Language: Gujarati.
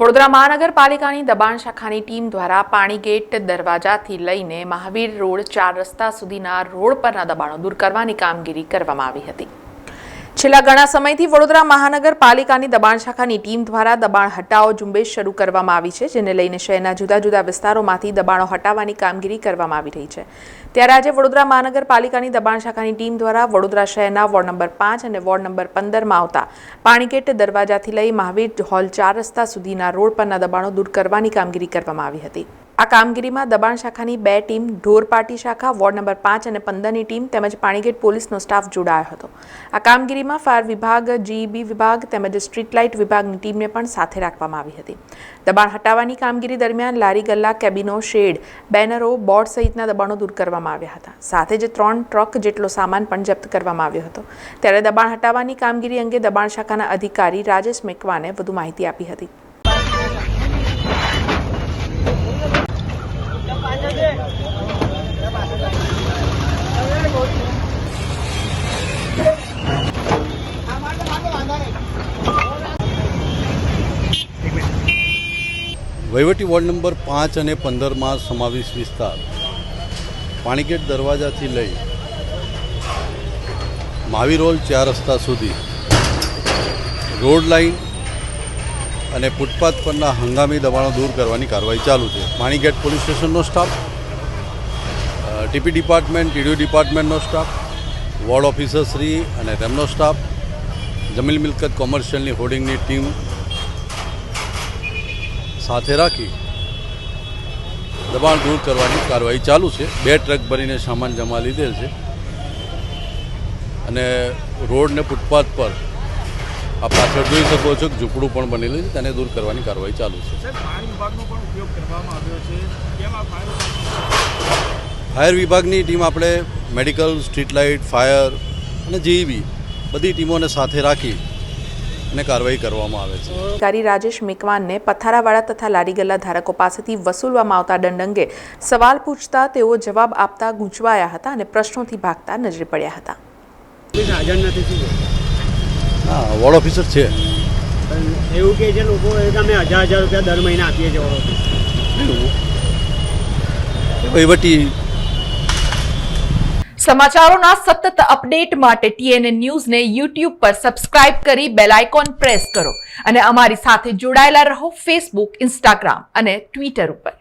વડોદરા મહાનગરપાલિકાની દબાણ શાખાની ટીમ દ્વારા પાણી ગેટ દરવાજાથી લઈને મહાવીર રોડ ચાર રસ્તા સુધીના રોડ પરના દબાણો દૂર કરવાની કામગીરી કરવામાં આવી હતી. છેલ્લા ઘણા સમયથી વડોદરા મહાનગરપાલિકાની દબાણ શાખાની ટીમ દ્વારા દબાણ હટાવો ઝુંબેશ શરૂ કરવામાં આવી છે, જેને લઈને શહેરના જુદા જુદા વિસ્તારોમાંથી દબાણો હટાવવાની કામગીરી કરવામાં આવી રહી છે. ત્યારે આજે વડોદરા મહાનગરપાલિકાની દબાણ શાખાની ટીમ દ્વારા વડોદરા શહેરના વોર્ડ નંબર પાંચ અને વોર્ડ નંબર પંદરમાં આવતા પાણીગેટ દરવાજાથી લઈ મહાવીર હોલ ચાર રસ્તા સુધીના રોડ પરના દબાણો દૂર કરવાની કામગીરી કરવામાં આવી હતી. આ કામગીરીમાં દબાણ શાખાની બે ટીમ ઢોરપાટી શાખા, વોર્ડ નંબર પાંચ અને પંદરની ટીમ તેમજ પાણીગેટ પોલીસનો સ્ટાફ જોડાયો હતો. આ કામગીરીમાં ફાયર વિભાગ, જીઈબી વિભાગ તેમજ સ્ટ્રીટ લાઇટ વિભાગની ટીમને પણ સાથે રાખવામાં આવી હતી. દબાણ હટાવવાની કામગીરી દરમિયાન લારી, ગલ્લા, કેબિનો, શેડ, બેનરો, બોર્ડ સહિતના દબાણો દૂર કરવામાં આવ્યા હતા. સાથે જ ત્રણ ટ્રક જેટલો સામાન પણ જપ્ત કરવામાં આવ્યો હતો. ત્યારે દબાણ હટાવવાની કામગીરી અંગે દબાણ શાખાના અધિકારી રાજેશ મેકવાને વધુ માહિતી આપી હતી. વહીવટી વોર્ડ નંબર પાંચ અને પંદરમાં સમાવેશ વિસ્તાર પાણીગેટ દરવાજાથી લઈ મહાવીર રોલ ચાર રસ્તા સુધી. રોડ લાઇન અને ફૂટપાથ પરના હંગામી દબાણો દૂર કરવાની કાર્યવાહી ચાલુ છે. માણીગેટ પોલીસ સ્ટેશનનો સ્ટાફ ટીપી ડિપાર્ટમેન્ટ, ટીડીઓ ડિપાર્ટમેન્ટનો સ્ટાફ, વોર્ડ ઓફિસરશ્રી અને તેમનો સ્ટાફ જમીન મિલકત કોમર્શિયલની હોર્ડિંગની ટીમ સાથે રાખી દબાણ દૂર કરવાની કાર્યવાહી ચાલુ છે. બે ટ્રક ભરીને સામાન જમા લીધેલ છે અને રોડ ને ફૂટપાથ પર આ પાછળ જોઈ શકો છો કે ઝૂંપડું પણ બનેલું છે તેને દૂર કરવાની કાર્યવાહી ચાલુ છે. સાહેબ પાણી વિભાગનો પણ ઉપયોગ કરવામાં આવ્યો છે. કેમ આ ફાયર વિભાગની ટીમ આપણે મેડિકલ સ્ટ્રીટ લાઇટ ફાયર અને જીઈબી બધી ટીમોને સાથે રાખી અને કાર્યવાહી કરવામાં આવે છે. અધિકારી રાજેશ મેકવાનને પથારાવાળા તથા લારી ગલ્લા ધારકો પાસેથી વસૂલવામાં આવતા દંડ અંગે સવાલ પૂછતા તેઓ જવાબ આપતા ગૂંચવાયા હતા અને પ્રશ્નોથી ભાગતા નજરે પડ્યા હતા પોલીસ હાજર નથી શું છે? હા વોર્ડ ઓફિસર છે. એવું કે છે લોકો કે અમે હજાર હજાર રૂપિયા દર મહિને આપીએ છીએ વોર્ડ એ વહીવટી સમાચારોના સતત અપડેટ માટે ટીએનએ ન્યૂઝને યુટ્યુબ પર સબસ્ક્રાઇબ કરી બેલ આઇકોન પ્રેસ કરો અને અમારી સાથે જોડાયેલા રહો ફેસબુક ઇન્સ્ટાગ્રામ અને ટ્વિટર ઉપર.